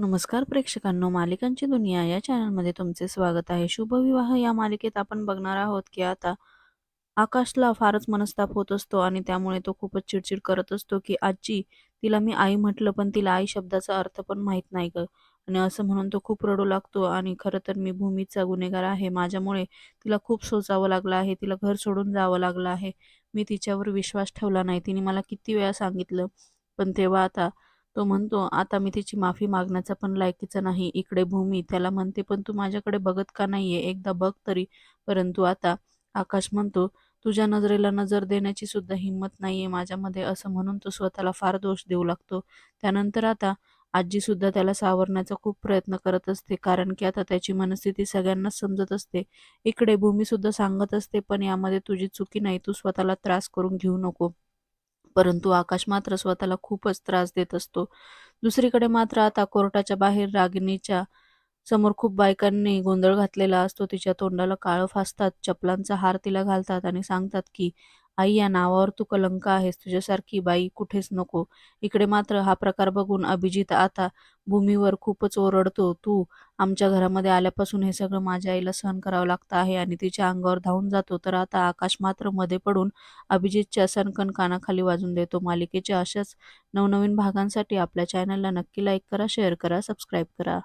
नमस्कार प्रेक्षकांनो मालिकांची दुनिया या चॅनलमध्ये तुमचे स्वागत आहे. शुभविवाह या मालिकेत आपण बघणार आहोत की आता आकाशला फारच मनस्ताप होत असतो आणि त्यामुळे तो खूपच चिडचिड करत असतो की आजी तिला मी आई म्हटलं पण तिला आई शब्दाचा अर्थ पण माहीत नाही ग. आणि असं म्हणून तो खूप रडू लागतो आणि खरं तर मी भूमीचा गुन्हेगार आहे. माझ्यामुळे तिला खूप सोचावं लागलं आहे. तिला घर सोडून जावं लागलं आहे. मी तिच्यावर विश्वास ठेवला नाही. तिने मला किती वेळा सांगितलं पण तेव्हा आता तो म्हणतो आता मी तिची माफी मागण्याचा पण लायकीचा नाही. इकडे भूमी त्याला म्हणते पण तू माझ्याकडे बघत का नाहीये? एकदा बघ तरी. परंतु आता आकाश म्हणतो तुझ्या नजरेला नजर देण्याची सुद्धा हिंमत नाहीये माझ्यामध्ये. असं म्हणून तो स्वतःला फार दोष देऊ लागतो. त्यानंतर आता आजी सुद्धा त्याला सावरण्याचा खूप प्रयत्न करत असते कारण की आता त्याची मनस्थिती सगळ्यांनाच समजत असते. इकडे भूमी सुद्धा सांगत असते पण यामध्ये तुझी चुकी नाही. तू स्वतःला त्रास करून घेऊ नको. परंतु आकाश मात्र स्वतःला खूपच त्रास देत असतो. दुसरीकडे मात्र आता कोर्टाच्या बाहेर रागिणीच्या समोर खूप बायकांनी गोंधळ घातलेला असतो. तिच्या तोंडाला काळं फासतात. चपलांचा हार तिला घालतात आणि सांगतात की आई या नावावर तू कलंक आहेस तुझ्यासारखी बाई कुठेच नको. इकडे मात्र हा प्रकार बघून अभिजित आता भूमीवर खूपच ओरडतो. तू आमच्या घरामध्ये आल्यापासून हे सगळं माझ्या आईला सहन करावं लागतं आहे आणि तिच्या अंगावर धावून जातो. तर आता आकाश मात्रमध्ये पडून अभिजितच्या सणकण कानाखाली वाजून देतो. मालिकेच्या अशाच नवनवीन भागांसाठी आपल्या चॅनलला नक्की लाईक करा शेअर करा सबस्क्राईब करा.